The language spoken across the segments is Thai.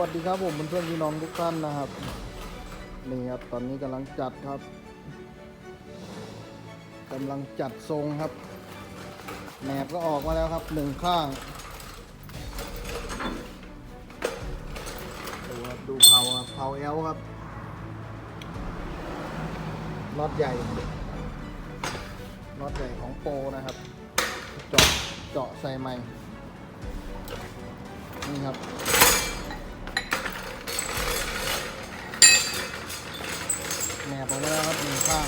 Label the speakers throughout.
Speaker 1: วัสดีครับผมเพื่อนๆพี่น้องทุกท่านนะครับ นี่ครับตอนนี้กำลังจัดครับกำลังจัดทรงครับแหนบก็ออกมาแล้วครับหนึ่งข้างดูครับดูเผาครับเผาแอลครับน็อตใหญ่น็อตใหญ่ของโปนะครับ เจาะเจาะใส่ใหม่นี่ครับ แหนบออกมาแล้วครับหนึ่งข้าง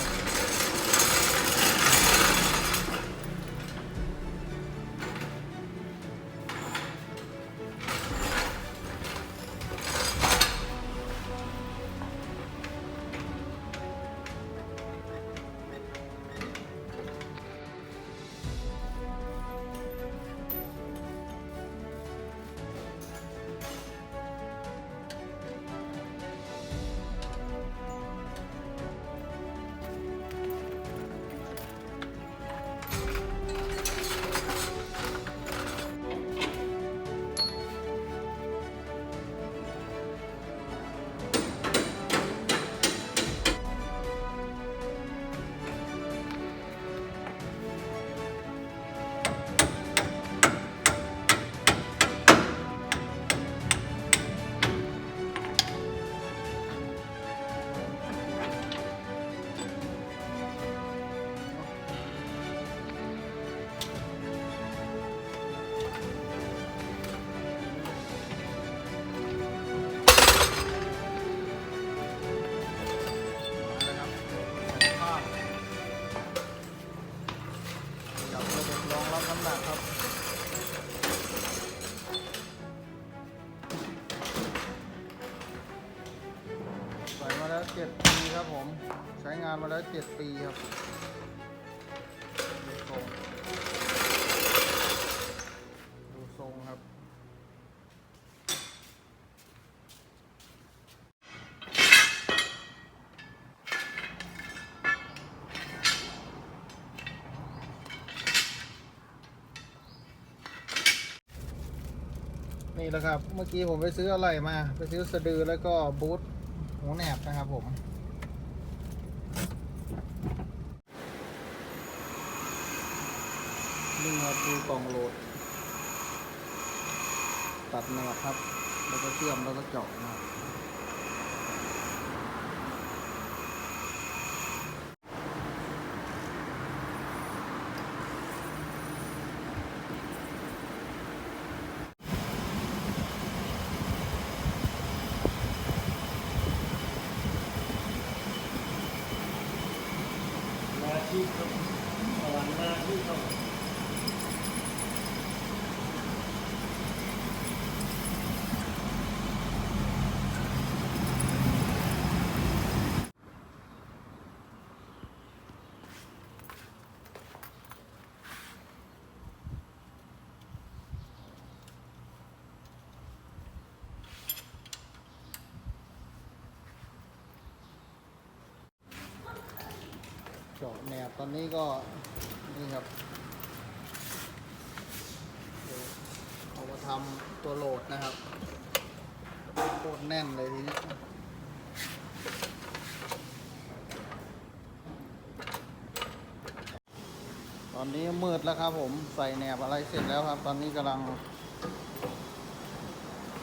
Speaker 1: 7 ปีครับผม ใช้งานมาแล้ว 7 ปีครับดูทรงดูทรงครับ นี่แหละครับ เมื่อกี้ผมไปซื้ออะไรมา ไปซื้อสะดือแล้วก็บูท หูแหนบนะครับผมนี่ครับดูกล่องโหลด ตัดแหนบครับ แล้วก็เชื่อมแล้วก็เจาะนะครับ
Speaker 2: มาที่ครับสวรรค์มาที่ครับ
Speaker 1: เจาะแหนบ ตอนนี้ก็นี่ครับเดี๋ยวเอามาทำตัวโหลดนะครับโคตรแน่นเลยทีนี้ตอนนี้มืดแล้วครับผมใส่แหนบอะไรเสร็จแล้วครับ ตอนนี้กำลัง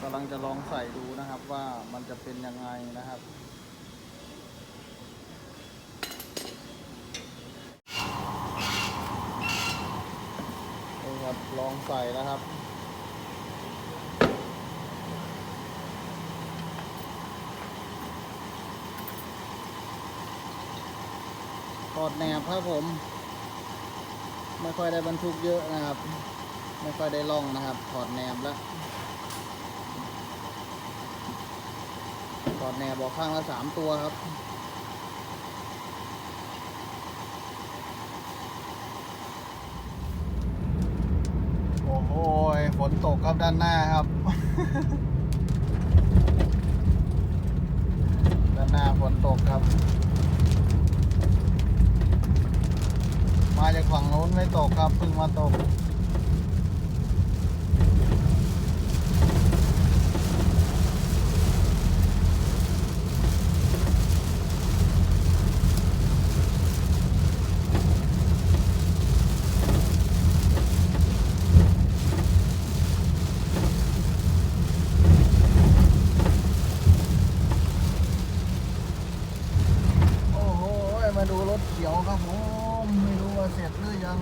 Speaker 1: กำลังจะลองใส่ดูนะครับว่ามันจะเป็นยังไงนะครับ นี่ครับ ลองใส่แล้วครับถอดแหนบครับผม ไม่ค่อยได้บรรทุกเยอะนะครับ ไม่ค่อยได้ล่องนะครับ ถอดแหนบแล้วถอดแหนบบอกข้างละสามตัวครับ โอ้โหฝน ตกครับด้านหน้าครับ ด้านหน้าฝนตกครับ มาจากฝั่งโน้นไม่ตกครับเพิ่งมาตก โอ้โห มา ดูรถเขียวครับผมไม่รู้ว่าเสร็จหรือยัง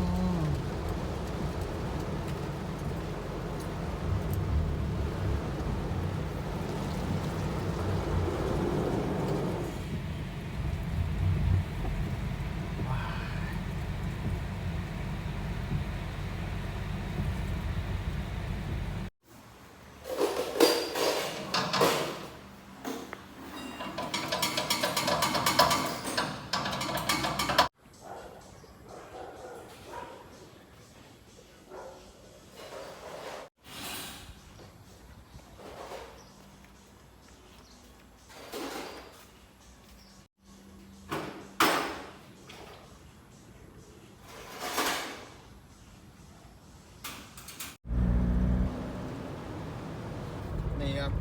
Speaker 1: นี่ครับ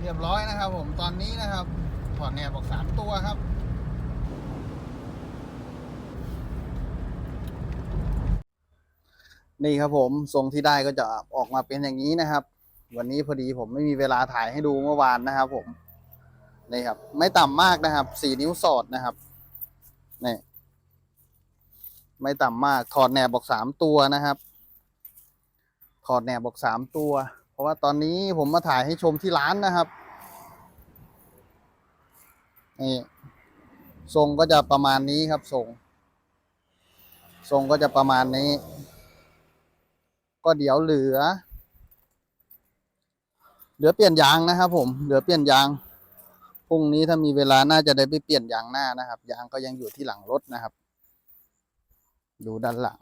Speaker 1: เรียบร้อยนะครับ ผมตอนนี้นะครับถอดแหนบออกสามตัวครับนี่ครับผมทรงที่ได้ก็จะออกมาเป็นอย่างนี้นะครับ วันนี้พอดีผมไม่มีเวลาถ่ายให้ดูเมื่อวานนะครับ ผมนี่ครับ ไม่ต่ำมากนะครับสี่นิ้วสอดนะครับนี่ไม่ต่ำมากถอดแหนบออกสามตัวนะครับ ถอดแหนบออกสามตัว เพราะว่าตอนนี้ผมมาถ่ายให้ชมที่ร้านนะครับนี่ทรงก็จะประมาณนี้ครับทรงทรงก็จะประมาณนี้ ก็เดี๋ยวเหลือ เหลือเปลี่ยนยางนะครับ ผม เหลือเปลี่ยนยางพรุ่งนี้ถ้ามีเวลาน่าจะได้ไปเปลี่ยนยางหน้านะครับยางก็ยังอยู่ที่หลังรถนะครับ ดูด้านหลัง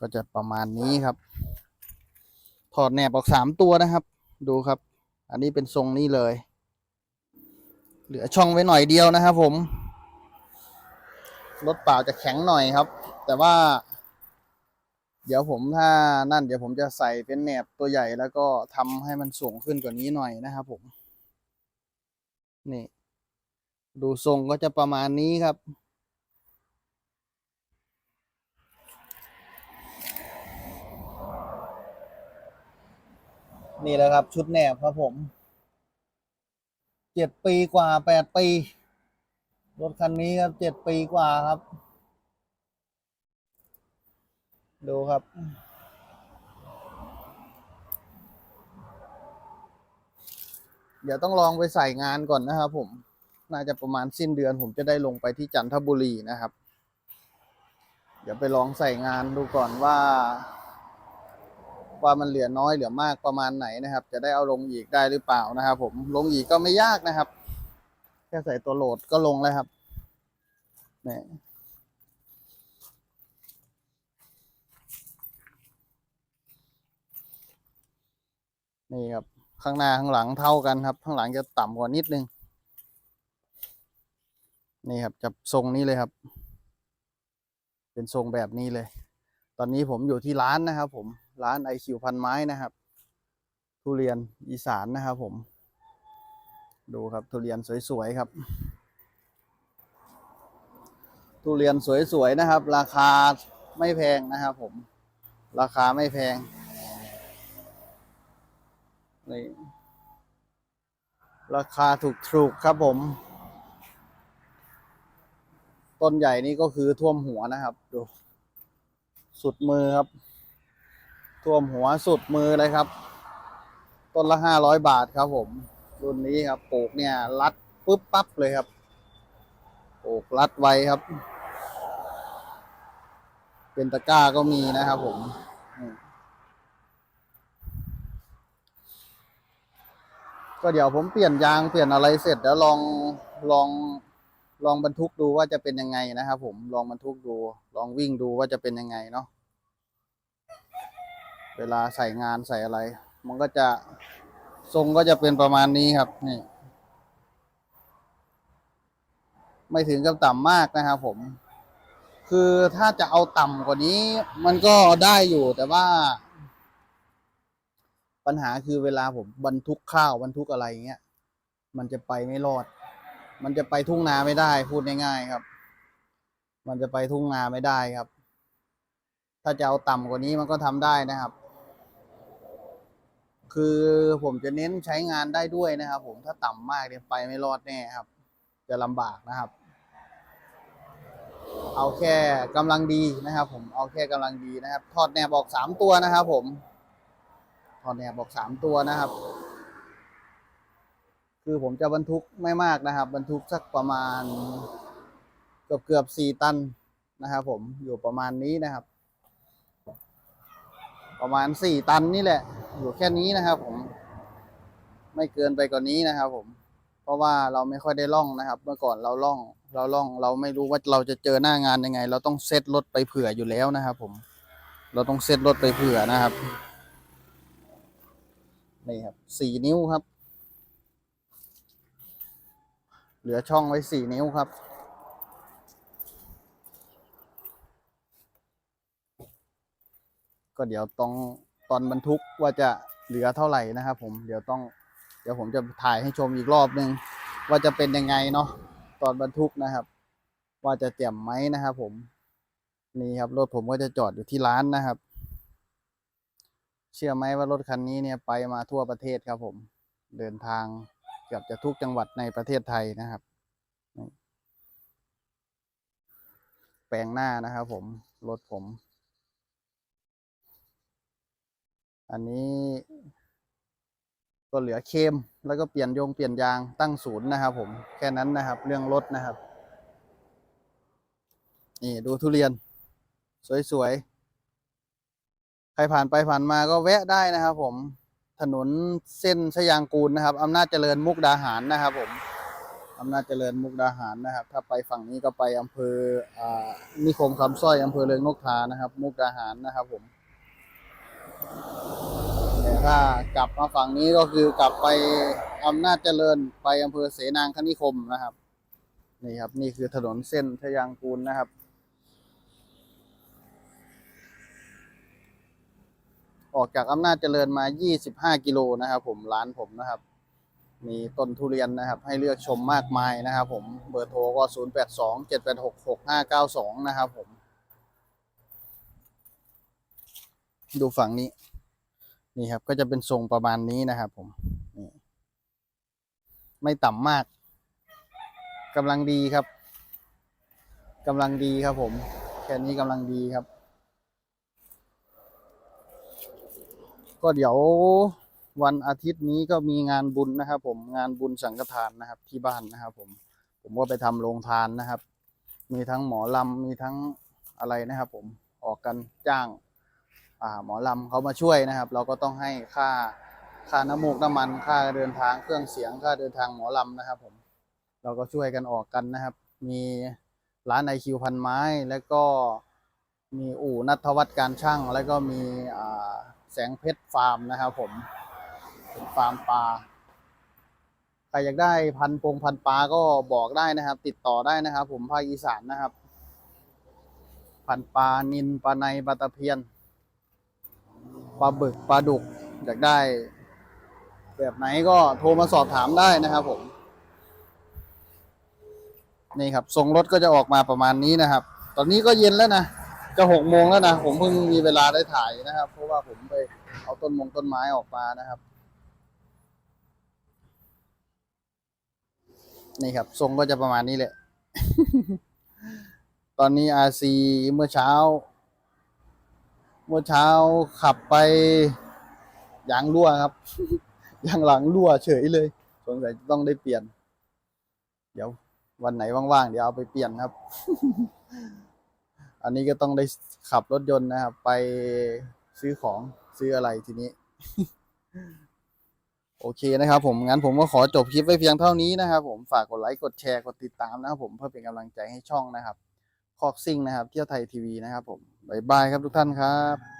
Speaker 1: ก็จะประมาณนี้ครับ ถอดแหนบออกสามตัวนะครับ ดูครับ อันนี้เป็นทรงนี้เลย เหลือช่องไว้หน่อยเดียวนะครับผม รถเปล่าจะแข็งหน่อยครับ แต่ว่า เดี๋ยวผมถ้านั่นเดี๋ยวผมจะใส่เป็นแหนบตัวใหญ่แล้วก็ทำให้มันสูงขึ้นกว่านี้หน่อยนะครับผม นี่ ดูทรงก็จะประมาณนี้ครับ นี่แหละครับ ชุดแหนบครับผมเจ็ดปีกว่าแปดปีรถคันนี้ครับเจ็ดปีกว่าครับ ดูครับ เดี๋ยวต้องลองไปใส่งานก่อนนะครับผม น่าจะประมาณสิ้นเดือนผมจะได้ลงไปที่จันทบุรีนะครับ เดี๋ยวไปลองใส่งานดูก่อนว่า ว่ามันเหลือน้อยเหลือมากประมาณไหนนะครับ จะได้เอาลงอีกได้หรือเปล่านะครับ ผมลงอีกก็ไม่ยากนะครับ แค่ใส่ตัวโหลดก็ลงแล้วครับนี่นี่ครับข้างหน้าข้างหลังเท่ากันครับ ข้างหลังจะต่ำกว่านิดนึง นี่ครับจะทรงนี้เลยครับ เป็นทรงแบบนี้เลย ตอนนี้ผมอยู่ที่ร้านนะครับผม ร้านไอคิวพันไม้นะครับ ทุเรียนอีสานนะครับผม ดูครับทุเรียนสวยๆครับ ทุเรียนสวยๆนะครับ ราคาไม่แพงนะครับผม ราคาไม่แพงนี่ราคาถูกๆครับผม ต้นใหญ่นี่ก็คือท่วมหัวนะครับ ดู สุดมือครับ ท่วมหัวสุดมือเลยครับ ต้นละห้าร้อยบาทครับผม รุ่นนี้ครับปลูกเนี่ย รัดปุ๊บปั๊บเลยครับปลูกรัดไวครับ เป็นตะกร้าก็มีนะครับผมก็เดี๋ยวผมเปลี่ยนยางเปลี่ยนอะไรเสร็จแล้วลองลองลองบรรทุกดูว่าจะเป็นยังไงนะครับผมลองบรรทุกดู ลองวิ่งดูว่าจะเป็นยังไงเนาะ เวลาใส่งานใส่อะไร มันก็จะทรงก็จะเป็นประมาณนี้ครับ นี่ ไม่ถึงกับต่ำมากนะครับผม คือถ้าจะเอาต่ำกว่านี้ มันก็ได้อยู่แต่ว่า ปัญหาคือเวลาผมบรรทุกข้าวบรรทุกอะไรเงี้ย มันจะไปไม่รอด มันจะไปทุ่งนาไม่ได้ พูดง่ายๆครับ มันจะไปทุ่งนาไม่ได้ครับ ถ้าจะเอาต่ำกว่านี้มันก็ทำได้นะครับ คือผมจะเน้นใช้งานได้ด้วยนะครับ ผมถ้าต่ำมากเนี่ยไปไม่รอดแน่ครับ จะลำบากนะครับ เอาแค่กำลังดีนะครับ ผมเอาแค่กำลังดีนะครับทอดแหนบออกสามตัวนะครับ ผมทอดแหนบออกสามตัวนะครับ คือผมจะบรรทุกไม่มากนะครับ บรรทุกสักประมาณ เกือบเกือบสี่ตันนะครับ ผมอยู่ประมาณนี้นะครับ ประมาณสี่ตันนี่แหละ อยู่แค่นี้นะครับ ผม ไม่เกินไปกว่านนี้นะครับ ผม เพราะว่าเราไม่ค่อยได้ล่องนะครับ เมื่อก่อนเราล่อง เราล่อง เราไม่รู้ว่าเราจะเจอหน้างานยังไง เราต้องเซตรถไปเผื่ออยู่แล้วนะครับ ผม เราต้องเซตรถไปเผื่อนะครับนี่ครับสี่นิ้วครับ เหลือช่องไว้สี่นิ้วครับก็เดี๋ยวต้อง ตอนบรรทุกว่าจะเหลือเท่าไหร่นะครับ ผมเดี๋ยวต้อง เดี๋ยวผมจะถ่ายให้ชมอีกรอบนึง ว่าจะเป็นยังไงเนาะตอนบรรทุกนะครับ ว่าจะเต็มไหมนะครับผมนี่ครับรถผมก็จะจอดอยู่ที่ร้านนะครับ เชื่อไหมว่ารถคันนี้เนี่ยไปมาทั่วประเทศครับ ผมเดินทางเกือบจะทุกจังหวัดในประเทศไทยนะครับ แปลงหน้านะครับผมรถผม อันนี้ ก็เหลือเคมแล้วก็เปลี่ยนโยงเปลี่ยนยางตั้งศูนย์นะครับ ผมแค่นั้นนะครับ เรื่องรถนะครับ นี่ดูทุเรียน สวยๆ ใครผ่านไปผ่านมาก็แวะได้นะครับ ผมถนนเส้นชยางกูลนะครับอำนาจเจริญมุกดาหารนะครับ ผมอำนาจเจริญมุกดาหารนะครับ ถ้าไปฝั่งนี้ก็ไปอำเภออ่านิคมคำสร้อยอำเภอเริงนกทานะครับ มุกดาหารนะครับ ผม แต่ถ้ากลับมาฝั่งนี้ก็คือกลับไปอำนาจเจริญไปอำเภอเสนางคณิคมนะครับ นี่ครับ นี่คือถนนเส้นชยางกูลนะครับ ออกจากอำนาจเจริญมา 25 กิโลนะครับ ผมร้านผมนะครับ มีต้นทุเรียนนะครับ ให้เลือกชมมากมายนะครับ ผมเบอร์โทรก็ 082 786 6592 นะครับผม ดูฝั่งนี้ นี่ครับ ก็จะเป็นทรงประมาณนี้นะครับ ผมนี่ไม่ต่ำมากกำลังดีครับกำลังดีครับผมแค่นี้กำลังดีครับ ก็เดี๋ยววันอาทิตย์นี้ก็มีงานบุญนะครับ ผมงานบุญสังฆทานนะครับ ที่บ้านนะครับ ผมผมก็ไปทำโรงทานนะครับ มีทั้งหมอลำมีทั้งอะไรนะครับ ผมออกกันจ้าง หมอลำเขามาช่วยนะครับ เราก็ต้องให้ค่าค่าน้ำมูกน้ำมันค่าเดินทางเครื่องเสียงค่าเดินทางหมอลำนะครับ ผม เราก็ช่วยกันออกกันนะครับ มีร้านไอคิวพันไม้ แล้วก็มีอู่นัทวัฒน์การช่าง แล้วก็มีแสงเพชรฟาร์มนะครับ ผมเป็นฟาร์มปลาใครอยากได้พันปงพันปลาก็บอกได้นะครับ ติดต่อได้นะครับ ผมภาคอีสานนะครับ พันปลานินปลาในปลาตะเพียน ปลาบึกปลาดุกอยากได้ แบบไหนก็โทรมาสอบถามได้นะครับผม นี่ครับทรงรถก็จะออกมาประมาณนี้นะครับ ตอนนี้ก็เย็นแล้วนะจะหกโมงแล้วนะผมเพิ่งมีเวลาได้ถ่ายนะครับ เพราะว่าผมไปเอาต้นมงต้นไม้ออกมานะครับ นี่ครับ ทรงก็จะประมาณนี้แหละ ตอนนี้อาซีเมื่อเช้า เมื่อเช้าขับไปยางรั่วครับ ยางหลังรั่วเฉยเลยสงสัยต้องได้เปลี่ยน เดี๋ยววันไหนว่างๆเดี๋ยวเอาไปเปลี่ยนครับ อันนี้ก็ต้องได้ขับรถยนต์นะครับ ไปซื้อของซื้ออะไรทีนี้ โอเคนะครับ ผมงั้นผมก็ขอจบคลิปไว้เพียงเท่านี้นะครับ ผมฝากกดไลค์กดแชร์กดติดตามนะครับ ผมเพื่อเป็นกำลังใจให้ช่องนะครับ คอกซิ่งนะครับ เที่ยวไทยทีวีนะครับผมบายบายครับทุกท่านครับ